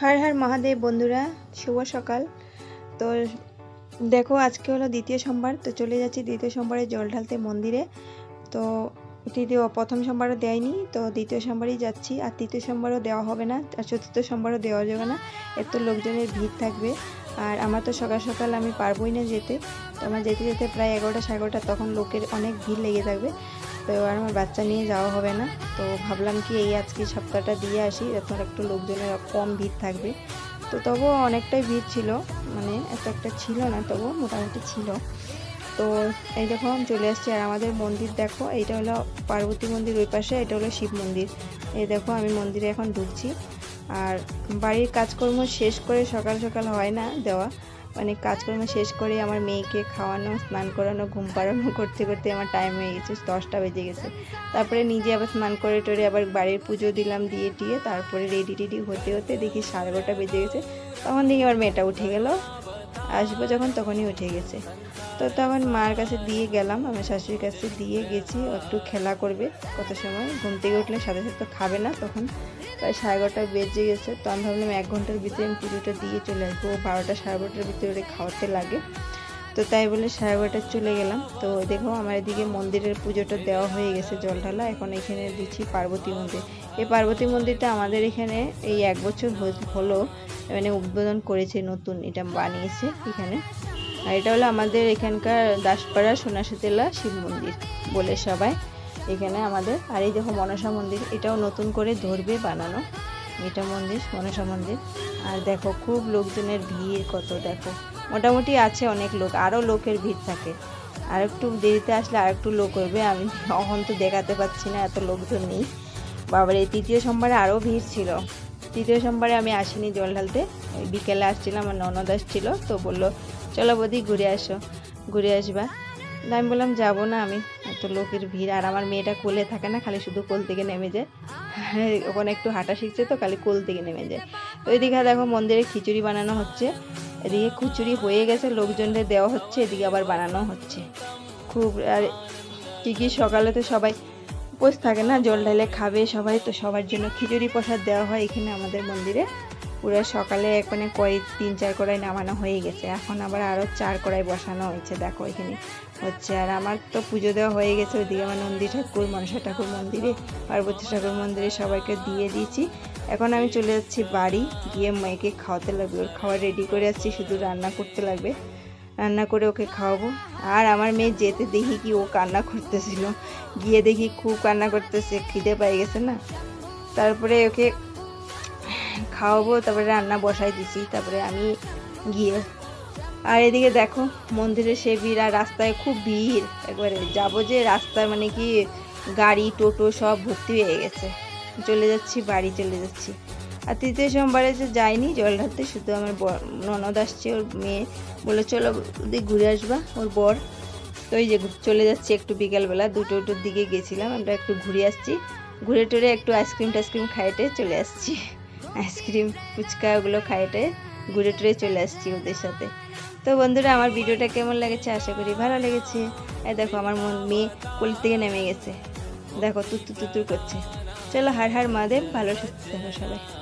হর হর মহাদেব বন্ধুরা, শুভ সকাল। তো দেখো, আজকে হলো দ্বিতীয় সোমবার, তো চলে যাচ্ছি দ্বিতীয় সোমবারে জল ঢালতে মন্দিরে। তো তৃতীয় প্রথম সোমবারও দেয়নি, তো দ্বিতীয় সোমবারই যাচ্ছি। আর তৃতীয় সোমবারও দেওয়া হবে না, আর চতুর্থ সোমবারও দেওয়া যাবে না, এত লোকজনের ভিড় থাকবে। আর আমার তো সকাল সকাল আমি পারবোই না যেতে, তো আমার যেতে যেতে প্রায় এগারোটা সাড়ে তখন লোকের অনেক ভিড় লেগে থাকবে। তো এবার আমার বাচ্চা নিয়ে যাওয়া হবে না। তো ভাবলাম কি এই আজকে সপ্তাহটা দিয়ে আসি এখন একটু লোকজনের কম ভিড় থাকবে। তো তবুও অনেকটাই ভিড় ছিল মানে এত একটা ছিল না, তবুও মোটামুটি ছিল। তো এই দেখো, চলে আসছি আর আমাদের মন্দির দেখো, এইটা হলো পার্বতী মন্দির ওই পাশে, এটা হলো শিব মন্দির। এই দেখো, আমি মন্দিরে এখন ঢুকছি। আর বাড়ির কাজকর্ম শেষ করে সকাল সকাল হয় না দেওয়া। মানে কাজকর্ম শেষ করে আমার মেয়েকে খাওয়ানো, স্নান করানো, ঘুম পাড়ানো করতে করতে আমার টাইম হয়ে গেছে, দশটা বেজে গেছে। তারপরে নিজে আবার স্নান করে টরে আবার বাড়ির পুজো দিলাম দিয়ে টিয়ে, তারপরে রেডি টেডি হতে হতে দেখি সাড়ে এগারোটা বেজে গেছে। তখন দেখি আমার মেয়েটা উঠে গেল। আসব যখন তখনই উঠে গেছে। তো তখন মার কাছে দিয়ে গেলাম, আমার শাশুড়ির কাছে দিয়ে গেছি একটু খেলা করবে কত সময়, ঘুম থেকে উঠলে সাথে সাথে তো খাবে না তখন। প্রায় সাড়ে এগারোটা বেজে গেছে, তো আমি ভাবলাম এক ঘণ্টার ভিতরে আমি পুজোটা দিয়ে চলে আসব। বারোটা, সাড়ে বারোটার ভিতরে খাওয়াতে লাগে। তো তাই বলে সাড়ে বারোটা চলে গেলাম। তো দেখো আমার এদিকে মন্দিরের পুজোটা দেওয়া হয়ে গেছে জল ঢালা। এখন এখানে দিচ্ছি পার্বতী মন্দির। এই পার্বতী মন্দিরটা আমাদের এখানে এই এক বছর হলো মানে উদ্বোধন করেছে নতুন, এটা বানিয়েছে এখানে। আর এটা হলো আমাদের এখানকার দাসপাড়া সোনাশীতলা শিব মন্দির বলে সবাই এখানে আমাদের। আর এই দেখো মনসা মন্দির, এটাও নতুন করে ধরবে বানানো। এটা মন্দির, মনসা মন্দির। আর দেখো, খুব লোকজনের ভিড়, কত দেখো। মোটামুটি আছে অনেক লোক আরও লোকের ভিড় থাকে। আর একটু দেরিতে আসলে আর একটু লোক হবে আমি এখন তো দেখাতে পাচ্ছি না, এত লোকজন নেই। বাবার এই তৃতীয় সোমবারে আরও ভিড় ছিল। তৃতীয় সোমবারে আমি আসিনি জল ঢালতে। বিকেলে আসছিলাম, আমার ননদ আসছিল, তো বলল, চলো বদি, ঘুরে আসো, ঘুরে আসবা। আমি বললাম, যাব না আমি। এত লোকের ভিড়, আর আমার মেয়েটা কোলে থাকে না, খালি শুধু কোল থেকে নেমে যায়। ওখানে একটু হাঁটা শিখছে তো, খালি কোল থেকে নেমে যায়। তো ওইদিকে দেখো মন্দিরে খিচুড়ি বানানো হচ্ছে। এদিকে খিচুড়ি হয়ে গেছে, লোকজনদের দেওয়া হচ্ছে, এদিকে আবার বানানো হচ্ছে। খুব, আর কী কী সকালে তো সবাই উপোস থাকে না, জল ঢালে খাবে সবাই, তো সবার জন্য খিচুড়ি প্রসাদ দেওয়া হয় এখানে আমাদের মন্দিরে। পুরো সকালে এখানে কয় তিন চার কড়াই নামানো হয়ে গেছে। এখন আবার আরও চার কড়াই বসানো হয়েছে, দেখো এখানে। হচ্ছে আর আমার তো পুজো দেওয়া হয়ে গেছে, ওইদিকে আমার নন্দী ঠাকুর, মনসা ঠাকুর মন্দিরে, পার্বতী ঠাকুর মন্দিরে সবাইকে দিয়ে দিয়েছি। এখন আমি চলে যাচ্ছি বাড়ি, গিয়ে মেয়েকে খাওয়াতে লাগবে। ওর খাওয়া রেডি করে আসছি, শুধু রান্না করতে লাগবে। রান্না করে ওকে খাওয়াবো। আর আমার মেয়ে যেতে দেখি কি ও কান্না করতেছিল। গিয়ে দেখি খুব কান্না করতেছে, খিদে পাই গেছে না। তারপরে ওকে খাওয়াবো, তারপরে রান্না বসাই দিছি, তারপরে আমি গিয়ে আর এদিকে দেখো মন্দিরে সে ভিড় আর রাস্তায় খুব ভিড়। একবারে যাব যে রাস্তায় মানে কি গাড়ি, টোটো সব ভর্তি হয়ে গেছে। চলে যাচ্ছি, বাড়ি চলে যাচ্ছি। আর তৃতীয় সোমবারে যে যাইনি, জল ঢালতে, শুধু আমার ননদ আসছে, ওর মেয়ে। বলে, চলো ওদিক ঘুরে আসবা, ওর বর। তো ওই যে চলে যাচ্ছি একটু বিকালবেলা, দুটো দুটোর দিকে গেছিলাম, আমরা একটু ঘুরে আসছি। ঘুরে টুরে একটু আইসক্রিম টাইসক্রিম খাইটে চলে আসছি। আইসক্রিম, ফুচকা ওগুলো খাইটে ঘুরে টুরে চলে আসছি ওদের সাথে। তো বন্ধুরা, আমার ভিডিওটা কেমন লেগেছে আশা করি ভালো লেগেছে। এই দেখো, আমার মন মেয়ে কোল থেকে নেমে গেছে। দেখো তুতু তুতুর করছে। চলো, হার হার মাদেব ভালো সুস্থ থাকো সবাই।